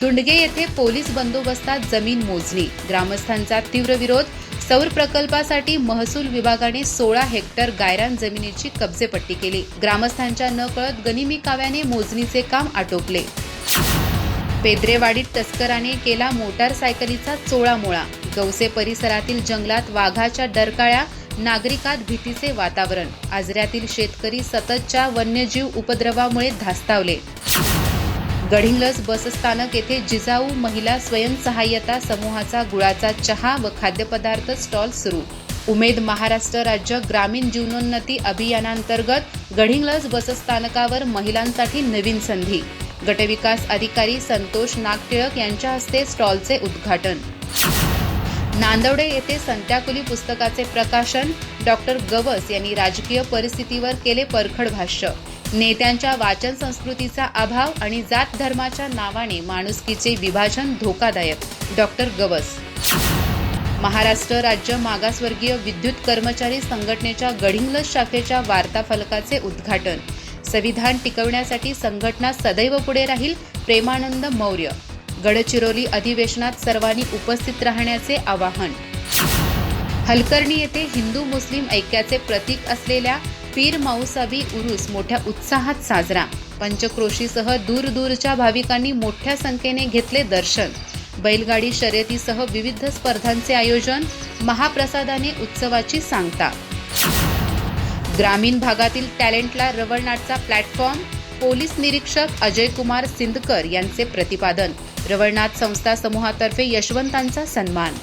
दुंडगे येथे पोलीस बंदोबस्तात जमीन मोजणी ग्रामस्थांचा तीव्र विरोध. सौर प्रकल्पासाठी महसूल विभागाने सोळा हेक्टर गायरान जमिनीची कब्जेपट्टी केली. ग्रामस्थांच्या न कळत गनिमी काव्याने मोजणीचे काम आटोपले. पेद्रेवाडीत तस्कराने केला मोटारसायकलीचा चोळामोळा. गवसे परिसरातील जंगलात वाघाच्या डरकाळ्या नागरिकात भीतीचे वातावरण. आजऱ्यातील शेतकरी सततच्या वन्यजीव उपद्रवामुळे धास्तावले. गडिंग्लज बसस्थानक येथे जिजाऊ महिला स्वयंसहाय्यता समूहाचा गुळाचा चहा व खाद्यपदार्थ स्टॉल सुरू. उमेद महाराष्ट्र राज्य ग्रामीण जीवनोन्नती अभियानांतर्गत गडिंग्लज बसस्थानकावर महिलांसाठी नवीन संधी. गटविकास अधिकारी संतोष नागटिळक यांच्या हस्ते स्टॉलचे उद्घाटन. नांदवडे येथे संत्याकुली पुस्तकाचे प्रकाशन डॉक्टर गवस यांनी राजकीय परिस्थितीवर केले परखड भाष्य. नेत्यांच्या वाचन संस्कृतीचा अभाव आणि जात धर्माच्या नावाने माणुसकीचे विभाजन धोकादायक. डॉक्टर गवस. महाराष्ट्र राज्य मागासवर्गीय विद्युत कर्मचारी संघटनेच्या गडिंग्लज शाखेच्या वार्ताफलकाचे उद्घाटन. संविधान टिकवण्यासाठी संघटना सदैव पुढे राहील प्रेमानंद मौर्य. गडचिरोली अधिवेशनात सर्वांनी उपस्थित राहण्याचे आवाहन. हलकर्णी येथे हिंदू मुस्लिम ऐक्याचे प्रतीक असलेल्या पीर मौसाबी उरूस मोठ्या उत्साहात साजरा. पंचक्रोशीसह दूरदूरच्या भाविकांनी मोठ्या संख्येने घेतले दर्शन. बैलगाडी शर्यतीसह विविध स्पर्धांचे आयोजन महाप्रसादाने उत्सवाची सांगता. ग्रामीण भागातील टॅलेंटला रवळनाटचा प्लॅटफॉर्म पोलीस निरीक्षक अजय कुमार सिंदकर यांचे प्रतिपादन. रवळनाथ संस्था समूहातर्फे यशवंतांचा सन्मान.